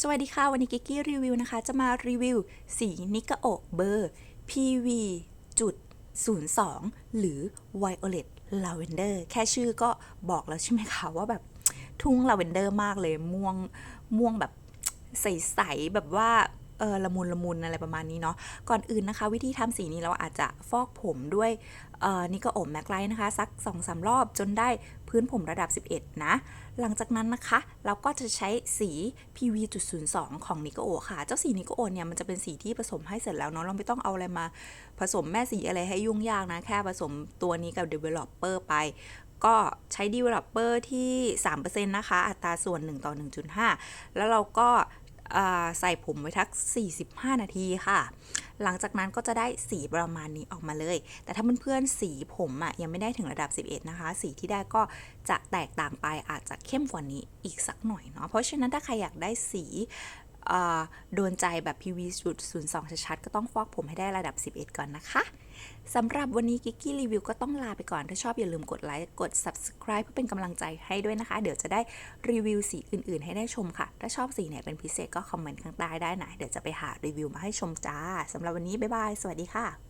สวัสดีค่ะ วันนี้กิกกี้รีวิวนะคะ จะมารีวิว สีนิกโอเบอร์ PV จุด02 หรือ Violet Lavender แค่ชื่อก็บอกแล้วใช่ไหมคะว่าแบบทุ่งลาเวนเดอร์มากเลยม่วงม่วงแบบใส ๆ แบบว่า เออละมุนละมุนอะไรประมาณนี้เนาะก่อนอื่นนะคะ วิธีทำสีนี้เราอาจจะฟอกผมด้วยเออนิกาโอแมกไลท์นะคะ สัก2-3รอบจนได้พื้นผมระดับ 11 นะ หลังจากนั้นนะคะ เราก็จะใช้สี PV.02 ของนิโกโอค่ะ เจ้าสีนิโกโอเนี่ยมันจะเป็นสีที่ผสมให้เสร็จแล้วเนาะเราไม่ต้องเอาอะไรมาผสมแม่สีอะไรให้ยุ่งยากนะ แค่ผสมตัวนี้กับ Developer ไปก็ใช้ Developer ที่ 3%นะคะ อัตราส่วน 1 ต่อ 1.5 แล้วเราก็ ใส่ผมไว้ทัก 45 นาทีค่ะ หลังจากนั้นก็จะได้สีประมาณนี้ออกมาเลย แต่ถ้าเพื่อนๆสีผมอะ่ะยังไม่ได้ถึงระดับ 11 นะคะ สีที่ได้ก็จะแตกต่างไปอาจจะเข้มกว่านี้อีกสักหน่อยเนาะ เพราะฉะนั้นถ้าใครอยากได้สี โดนใจแบบ PV จุด02 ชัดๆ ก็ต้องฟอกผมให้ได้ระดับ 11 ก่อนนะคะ สำหรับวันนี้กิกกี้รีวิวก็ต้องลาไปก่อน ถ้าชอบอย่าลืมกดไลค์กด subscribe เพื่อเป็นกำลังใจให้ด้วยนะคะ เดี๋ยวจะได้รีวิวสีอื่นๆ ให้ได้ชมค่ะ ถ้าชอบสีไหนเป็นพิเศษก็คอมเมนต์ข้างใต้ได้นะ เดี๋ยวจะไปหารีวิวมาให้ชมจ้าสำหรับวันนี้บ๊ายบาย สวัสดีค่ะ